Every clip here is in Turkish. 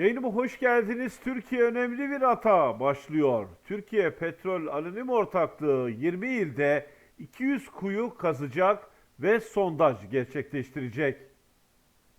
Yayınıma hoş geldiniz. Türkiye önemli bir ata başlıyor. Türkiye Petrol Anonim Ortaklığı 20 ilde 200 kuyu kazacak ve sondaj gerçekleştirecek.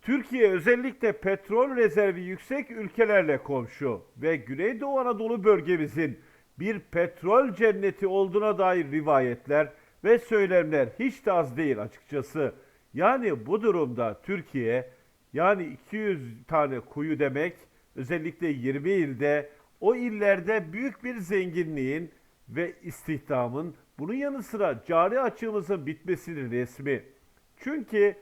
Türkiye özellikle petrol rezervi yüksek ülkelerle komşu ve Güneydoğu Anadolu bölgemizin bir petrol cenneti olduğuna dair rivayetler ve söylemler hiç de az değil açıkçası. Yani bu durumda Türkiye yani 200 tane kuyu demek özellikle 20 ilde o illerde büyük bir zenginliğin ve istihdamın bunun yanı sıra cari açığımızın bitmesinin resmi. Çünkü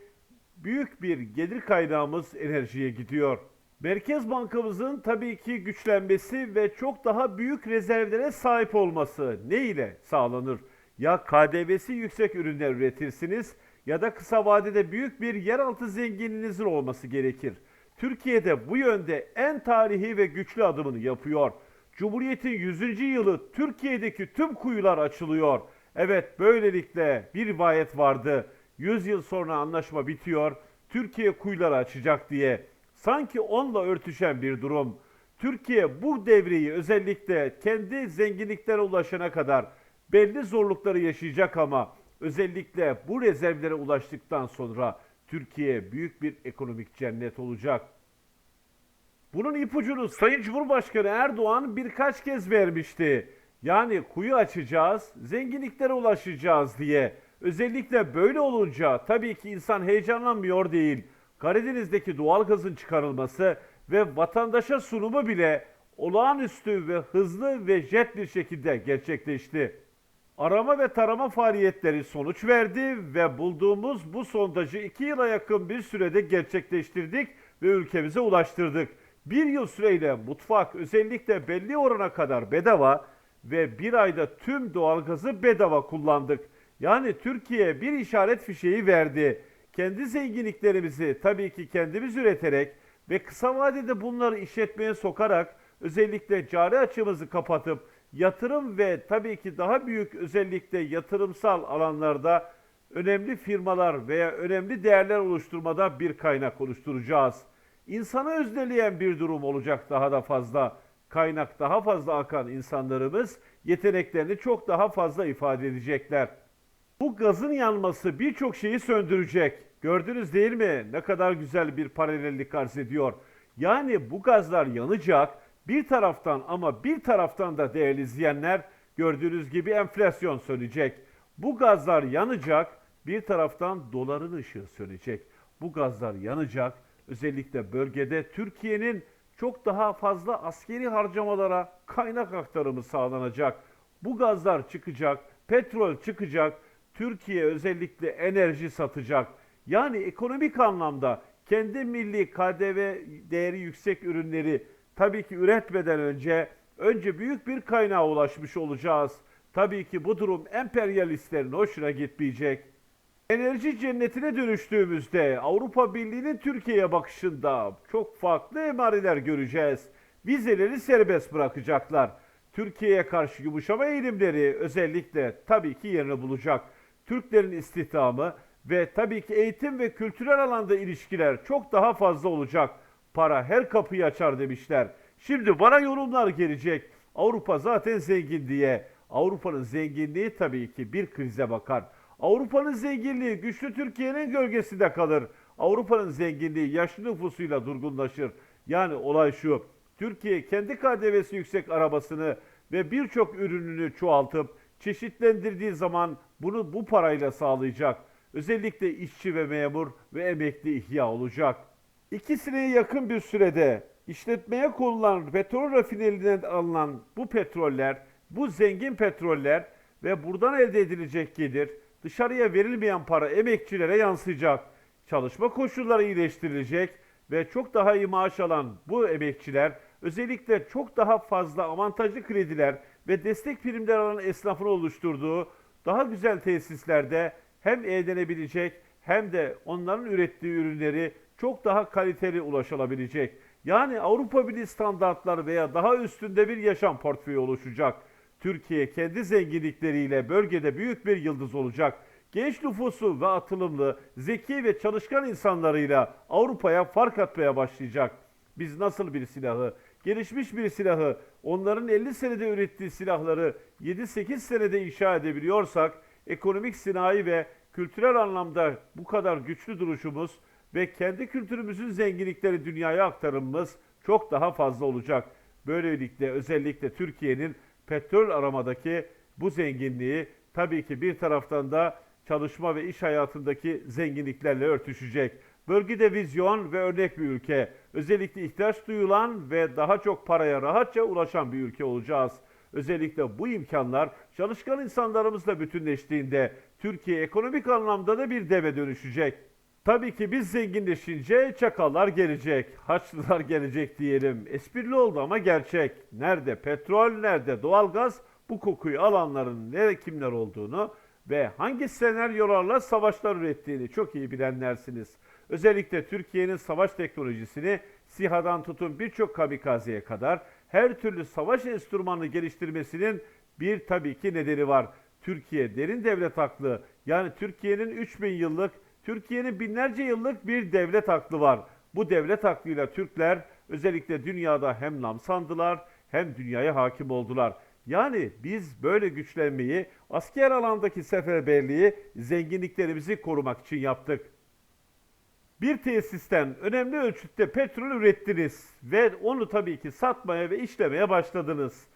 büyük bir gelir kaynağımız enerjiye gidiyor. Merkez Bankamızın tabii ki güçlenmesi ve çok daha büyük rezervlere sahip olması ne ile sağlanır? Ya KDV'si yüksek ürünler üretirsiniz ya da kısa vadede büyük bir yeraltı zenginliğinizin olması gerekir. Türkiye'de bu yönde en tarihi ve güçlü adımını yapıyor. Cumhuriyet'in 100. yılı Türkiye'deki tüm kuyular açılıyor. Evet böylelikle bir rivayet vardı. 100 yıl sonra anlaşma bitiyor. Türkiye kuyuları açacak diye. Sanki onunla örtüşen bir durum. Türkiye bu devreyi özellikle kendi zenginliklere ulaşana kadar belli zorlukları yaşayacak ama özellikle bu rezervlere ulaştıktan sonra Türkiye büyük bir ekonomik cennet olacak. Bunun ipucunu Sayın Cumhurbaşkanı Erdoğan birkaç kez vermişti. Yani kuyu açacağız, zenginliklere ulaşacağız diye. Özellikle böyle olunca tabii ki insan heyecanlanmıyor değil. Karadeniz'deki doğalgazın çıkarılması ve vatandaşa sunumu bile olağanüstü ve hızlı ve jet bir şekilde gerçekleşti. Arama ve tarama faaliyetleri sonuç verdi ve bulduğumuz bu sondajı 2 yıla yakın bir sürede gerçekleştirdik ve ülkemize ulaştırdık. Bir yıl süreyle mutfak özellikle belli orana kadar bedava ve bir ayda tüm doğalgazı bedava kullandık. Yani Türkiye bir işaret fişeği verdi. Kendi zenginliklerimizi tabii ki kendimiz üreterek ve kısa vadede bunları işletmeye sokarak özellikle cari açığımızı kapatıp yatırım ve tabii ki daha büyük özellikle yatırımsal alanlarda önemli firmalar veya önemli değerler oluşturmada bir kaynak oluşturacağız. İnsanı özneleyen bir durum olacak daha da fazla. Kaynak daha fazla akan insanlarımız yeteneklerini çok daha fazla ifade edecekler. Bu gazın yanması birçok şeyi söndürecek. Gördünüz değil mi? Ne kadar güzel bir paralellik arz ediyor. Yani bu gazlar yanacak bir taraftan ama bir taraftan da değerli izleyenler gördüğünüz gibi enflasyon sönecek. Bu gazlar yanacak bir taraftan doların ışığı sönecek. Bu gazlar yanacak özellikle bölgede Türkiye'nin çok daha fazla askeri harcamalara kaynak aktarımı sağlanacak. Bu gazlar çıkacak, petrol çıkacak, Türkiye özellikle enerji satacak. Yani ekonomik anlamda kendi milli KDV değeri yüksek ürünleri tabii ki üretmeden önce önce büyük bir kaynağa ulaşmış olacağız. Tabii ki bu durum emperyalistlerin hoşuna gitmeyecek. Enerji cennetine dönüştüğümüzde Avrupa Birliği'nin Türkiye'ye bakışında çok farklı emareler göreceğiz. Vizeleri serbest bırakacaklar. Türkiye'ye karşı yumuşama eğilimleri özellikle tabii ki yerini bulacak. Türklerin istihdamı ve tabii ki eğitim ve kültürel alanda ilişkiler çok daha fazla olacak. Para her kapıyı açar demişler. Şimdi bana yorumlar gelecek. Avrupa zaten zengin diye. Avrupa'nın zenginliği tabii ki bir krize bakar. Avrupa'nın zenginliği güçlü Türkiye'nin gölgesinde kalır. Avrupa'nın zenginliği yaşlı nüfusuyla durgunlaşır. Yani olay şu. Türkiye kendi KDV'si yüksek arabasını ve birçok ürününü çoğaltıp çeşitlendirdiği zaman bunu bu parayla sağlayacak. Özellikle işçi ve memur ve emekli ihya olacak. İkisine yakın bir sürede işletmeye konulan petrol rafinerinden alınan bu petroller, bu zengin petroller ve buradan elde edilecek gelir dışarıya verilmeyen para emekçilere yansıyacak. Çalışma koşulları iyileştirilecek ve çok daha iyi maaş alan bu emekçiler özellikle çok daha fazla avantajlı krediler ve destek primler alan esnafın oluşturduğu daha güzel tesislerde hem eğlenebilecek hem de onların ürettiği ürünleri çok daha kaliteli ulaşılabilecek. Yani Avrupa Birliği standartları veya daha üstünde bir yaşam portföyü oluşacak. Türkiye kendi zenginlikleriyle bölgede büyük bir yıldız olacak. Genç nüfusu ve atılımlı, zeki ve çalışkan insanlarıyla Avrupa'ya fark atmaya başlayacak. Biz nasıl bir silahı, gelişmiş bir silahı, onların 50 senede ürettiği silahları 7-8 senede inşa edebiliyorsak, ekonomik, sinayi ve kültürel anlamda bu kadar güçlü duruşumuz ve kendi kültürümüzün zenginlikleri dünyaya aktarımımız çok daha fazla olacak. Böylelikle özellikle Türkiye'nin petrol aramadaki bu zenginliği tabii ki bir taraftan da çalışma ve iş hayatındaki zenginliklerle örtüşecek. Bölgede vizyon ve örnek bir ülke. Özellikle ihtiyaç duyulan ve daha çok paraya rahatça ulaşan bir ülke olacağız. Özellikle bu imkanlar çalışkan insanlarımızla bütünleştiğinde Türkiye ekonomik anlamda da bir deve dönüşecek. Tabii ki biz zenginleşince çakallar gelecek, haçlılar gelecek diyelim. Esprili oldu ama gerçek. Nerede petrol, nerede doğalgaz bu kokuyu alanların ne kimler olduğunu ve hangi senaryolarla savaşlar ürettiğini çok iyi bilenlersiniz. Özellikle Türkiye'nin savaş teknolojisini SİHA'dan tutun birçok kamikazeye kadar her türlü savaş enstrümanını geliştirmesinin bir tabii ki nedeni var. Türkiye derin devlet aklı yani Türkiye'nin 3000 yıllık, Türkiye'nin binlerce yıllık bir devlet aklı var. Bu devlet aklıyla Türkler özellikle dünyada hem nam sandılar hem dünyaya hakim oldular. Yani biz böyle güçlenmeyi, asker alandaki seferberliği, zenginliklerimizi korumak için yaptık. Bir tesisten önemli ölçütte petrol ürettiniz ve onu tabii ki satmaya ve işlemeye başladınız.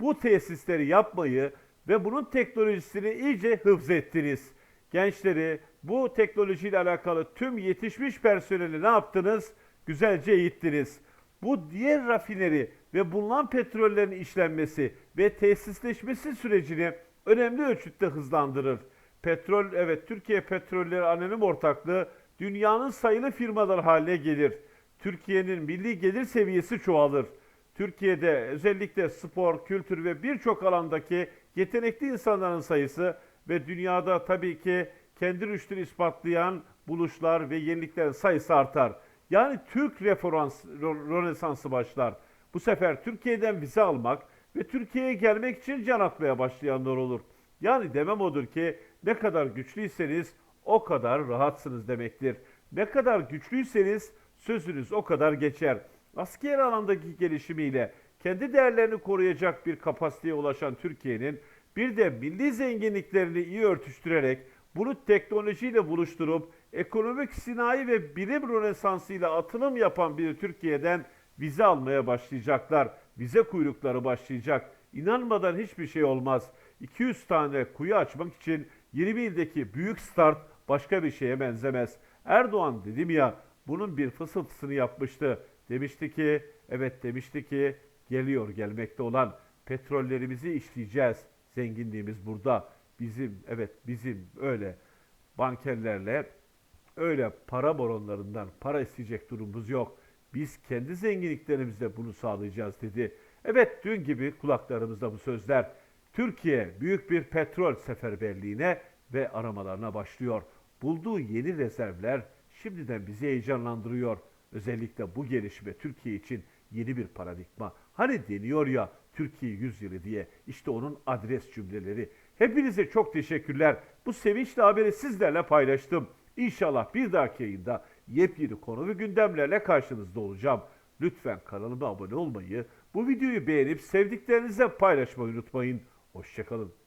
Bu tesisleri yapmayı ve bunun teknolojisini iyice hıfz ettiniz. Gençleri bu teknolojiyle alakalı tüm yetişmiş personeli ne yaptınız? Güzelce eğittiniz. Bu diğer rafineri ve bulunan petrollerin işlenmesi ve tesisleşmesi sürecini önemli ölçütte hızlandırır. Petrol, evet Türkiye Petrolleri Anonim Ortaklığı dünyanın sayılı firmalar haline gelir. Türkiye'nin milli gelir seviyesi çoğalır. Türkiye'de özellikle spor, kültür ve birçok alandaki yetenekli insanların sayısı ve dünyada tabii ki kendi rüştünü ispatlayan buluşlar ve yeniliklerin sayısı artar. Yani Türk referans, rönesansı başlar. Bu sefer Türkiye'den vize almak ve Türkiye'ye gelmek için can atmaya başlayanlar olur. Yani demem odur ki ne kadar güçlüyseniz o kadar rahatsınız demektir. Ne kadar güçlüyseniz sözünüz o kadar geçer. Asker alandaki gelişimiyle kendi değerlerini koruyacak bir kapasiteye ulaşan Türkiye'nin bir de milli zenginliklerini iyi örtüştürerek bunu teknolojiyle buluşturup ekonomik sinayi ve bilim rönesansıyla atılım yapan bir Türkiye'den vize almaya başlayacaklar. Vize kuyrukları başlayacak. İnanmadan hiçbir şey olmaz. 200 tane kuyu açmak için 20 ildeki büyük start başka bir şeye benzemez. Erdoğan dedim ya bunun bir fısıltısını yapmıştı. Demişti ki evet demişti ki geliyor gelmekte olan petrollerimizi işleyeceğiz. Zenginliğimiz burada. Bizim evet bizim öyle bankerlerle öyle para boronlarından para isteyecek durumumuz yok. Biz kendi zenginliklerimizle bunu sağlayacağız dedi. Evet dün gibi kulaklarımızda bu sözler. Türkiye büyük bir petrol seferberliğine ve aramalarına başlıyor. Bulduğu yeni rezervler şimdiden bizi heyecanlandırıyor. Özellikle bu gelişme Türkiye için yeni bir paradigma. Hani deniyor ya Türkiye 100 yılı diye. İşte onun adres cümleleri. Hepinize çok teşekkürler. Bu sevinçli haberi sizlerle paylaştım. İnşallah bir dahaki yayında yepyeni konu ve gündemlerle karşınızda olacağım. Lütfen kanalıma abone olmayı, bu videoyu beğenip sevdiklerinize paylaşmayı unutmayın. Hoşçakalın.